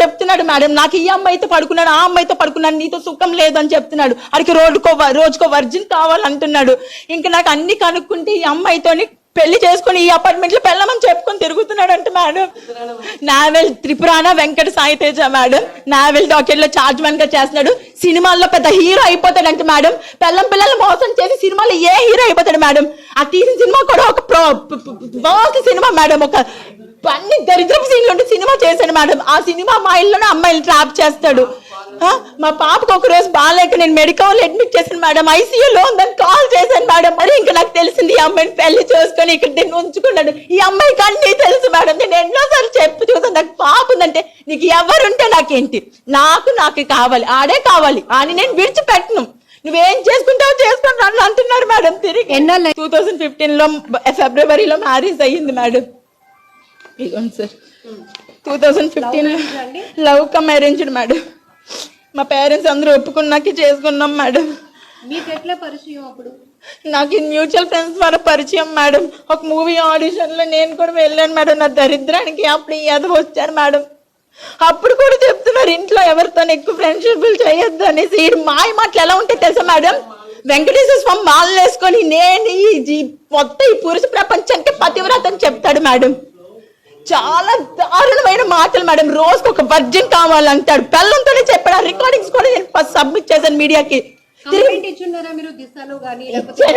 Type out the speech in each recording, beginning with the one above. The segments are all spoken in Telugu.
చెప్తున్నాడు మేడం నాకు ఈ అమ్మాయితో పడుకున్నాను ఆ అమ్మాయితో పడుకున్నాను నీతో సుఖం లేదని చెప్తున్నాడు. అడికి రోజుకో రోజుకో వర్జిన్ కావాలంటున్నాడు. ఇంకా నాకు అన్ని కనుక్కుంటే ఈ అమ్మాయితోని పెళ్ళి చేసుకుని ఈ అపార్ట్మెంట్లో పెళ్ళమని చెప్పుకొని తిరుగుతున్నాడు అంటే madam. Naval Tripurana Venkata Sai Teja madam naval డాకెట్లో charge మ్యాన్గా చేస్తున్నాడు. సినిమాల్లో పెద్ద హీరో అయిపోతాడంటే మేడం పిల్లం పిల్లలు మోసం చేసి సినిమాలో ఏ హీరో అయిపోతాడు మేడం? ఆ తీసిన సినిమా కూడా ఒక ప్రో సినిమా మేడం ఒక అన్ని దరిద్రపు సీన్లు ఉంటే సినిమా చేశాడు మేడం. ఆ సినిమా మా ఇల్లునే అమ్మాయిలు ట్రాప్ చేస్తాడు. మా పాపకు ఒక రోజు బాగాలేక నేను మెడికల్ అడ్మిట్ చేశాను మేడం. ఐసీయూలో ఉందని కాల్ చేశాను మేడం. మరి ఇంకా నాకు తెలిసింది ఈ అమ్మాయిని పెళ్ళి చేసుకొని ఇక్కడ నేను ఉంచుకున్నాడు. ఈ అమ్మాయికి అన్నీ తెలుసు మేడం. నేను ఎన్నోసార్లు చెప్పు చూసాను నాకు పాప ఉందంటే నీకు ఎవరుంటే నాకేంటి? నాకు నాకు కావాలి. ఆడే కావాలి. అని నేను విడిచిపెట్టను. నువ్వేం చేసుకుంటావు చేసుకుంటా అని అంటున్నారు మేడం. తిరిగి ఎన్నాళ్ళు టూ థౌజండ్ ఫిఫ్టీన్లో ఫిబ్రవరిలో మ్యారేజ్ అయ్యింది మేడం. ఇదిగోండి sir. Two thousand fifteen love come arranged madam. మా పేరెంట్స్ అందరూ ఒప్పుకున్నాక చేసుకున్నాం మేడం. మీకు ఎట్లా పరిచయం అప్పుడు? నాకు ఈ మ్యూచువల్ ఫ్రెండ్స్ ద్వారా పరిచయం మేడం. ఒక మూవీ ఆడిషన్లో నేను కూడా వెళ్ళాను మేడం. నా దరిద్రానికి అప్పుడు ఈ ఎదవ వచ్చారు మేడం. అప్పుడు కూడా చెప్తున్నారు ఇంట్లో ఎవరితో ఎక్కువ ఫ్రెండ్షిప్ చేయొద్దు అనేసి. ఈ మాయ మాటలు ఎలా ఉంటాయి తెలుసా మేడం? వెంకటేశ్వర స్వామి మాలలు వేసుకొని నేను ఈ మొత్తం ఈ పురుష ప్రపంచానికి పతివ్రత అని చెప్తాడు మేడం. చాలా దారుణమైన మాటలు మేడం. రోజుకు ఒక వర్జన్ కావాలంటాడు. పిల్లలతోనే చెప్పాడు. రికార్డింగ్స్ కూడా నేను సబ్మిట్ చేశాను మీడియాకి.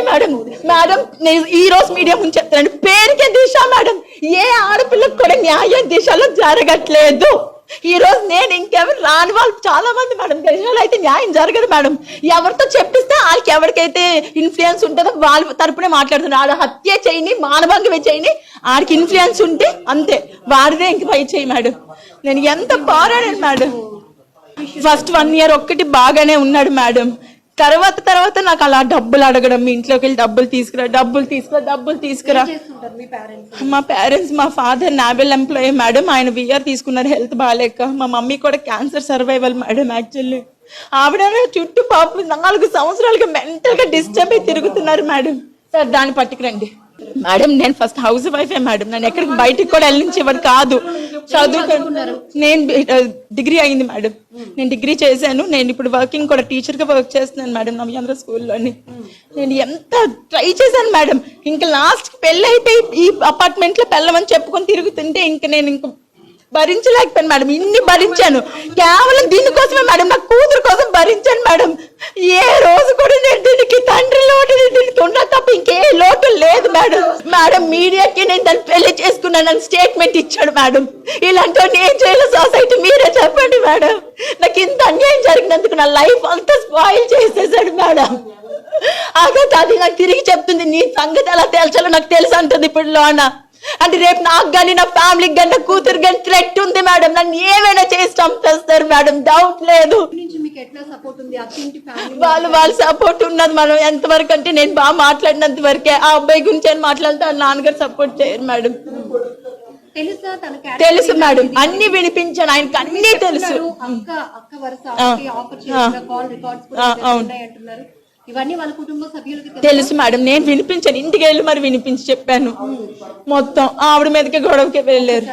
మేడం. మేడం నేను ఈ రోజు మీడియా ముందు చెప్తాను పేరుకే దిశ మేడం. ఏ ఆడపిల్లకు కూడా న్యాయం దిశలో జరగట్లేదు. ఈ రోజు నేను ఇంకెవరు రాని వాళ్ళు చాలా మంది మేడం. దిశలో అయితే న్యాయం జరగదు మేడం. ఎవరితో చెప్పిస్తే వాళ్ళకి ఎవరికైతే ఇన్ఫ్లుయెన్స్ ఉంటుందో వాళ్ళ తరపునే మాట్లాడుతున్నారు. ఆడ హత్య చేయని మానభంగమే చేయని ఆడికి ఇన్ఫ్లుయెన్స్ ఉంటే అంతే. వాడిదే ఇంక పై చేయి మేడం. నేను ఎంత పోరాడాను మేడం. ఫస్ట్ వన్ ఇయర్ ఒక్కటి బాగానే ఉన్నాడు మేడం. తర్వాత తర్వాత నాకు అలా డబ్బులు అడగడం మీ ఇంట్లోకి వెళ్ళి డబ్బులు తీసుకురా డబ్బులు తీసుకురా డబ్బులు తీసుకురా. మీ పేరెంట్స్ మా పేరెంట్స్ మా ఫాదర్ నావెల్ ఎంప్లాయీ మేడం ఆయన విఆర్ తీసుకున్నారు హెల్త్ బాగాలేక మా మమ్మీ కూడా క్యాన్సర్ సర్వైవల్ మేడం యాక్చువల్లీ ఆవిడ చుట్టూ పాప నాలుగు సంవత్సరాలుగా మెంటల్గా డిస్టర్బ్ అయి తిరుగుతున్నారు మేడం సార్ దాన్ని పట్టుకురండి. మేడం నేను ఫస్ట్ హౌస్ వైఫే మేడం నేను ఎక్కడికి బయటికి కూడా వెళ్ళించేవాడు కాదు. చదువుకున్నారు నేను డిగ్రీ అయింది మేడం. నేను డిగ్రీ చేశాను. నేను ఇప్పుడు వర్కింగ్ కూడా టీచర్గా వర్క్ చేస్తున్నాను మేడం నవ్యాంధ్ర స్కూల్లోని. నేను ఎంత ట్రై చేశాను మేడం. ఇంకా లాస్ట్ పెళ్ళి అయితే ఈ అపార్ట్మెంట్లో పెళ్ళమని చెప్పుకొని తిరుగుతుంటే ఇంకా నేను ఇంక భరించలేకపోయాను మేడం. ఇన్ని భరించాను. కేవలం దీనికోసమే మేడం. నా కూతురు కోసం భరించాను మేడం. ఏ రోజు కూడా నేను దీనికి తండ్రి లోటు దీనికి ఉన్న తప్ప ఇంకే లోటు లేదు మేడం మేడం మీడియాకి నేను దాన్ని పెళ్ళి చేసుకున్నానని స్టేట్మెంట్ ఇచ్చాడు మేడం. ఇలాంటి ఏం చేయాలి సొసైటీ మీరే చెప్పండి మేడం. నాకు ఇంత అన్యాయం జరిగినందుకు నా లైఫ్ అంతా స్పాయిల్ చేసేసాడు మేడం. అదే అది నాకు తిరిగి చెప్తుంది. నీ సంగతి ఎలా తేల్చాలో నాకు తెలుసు అంటుంది ఇప్పుడు లోన. అంటే రేపు నాకు కానీ నా ఫ్యామిలీకి కానీ నా కూతురు కానీ థ్రెట్ ఉంది మేడం. నన్ను ఏమైనా చేసి చంపేస్తారు మేడం. డౌట్ లేదు. వాళ్ళు వాళ్ళ సపోర్ట్ ఉన్నది మనం ఎంతవరకు అంటే నేను బాగా మాట్లాడినంత వరకే ఆ అబ్బాయి గురించి అని మాట్లాడితే వాళ్ళ నాన్నగారు సపోర్ట్ చేయరు మేడం. తెలుసా మేడం. అన్ని వినిపించాను. ఆయనకి అన్ని తెలుసు. తెలుసా? మేడం. నేను వినిపించాను. ఇంటికి వెళ్ళి మరి వినిపించి చెప్పాను. మొత్తం ఆవిడ మీదకి గొడవకి వెళ్ళారు.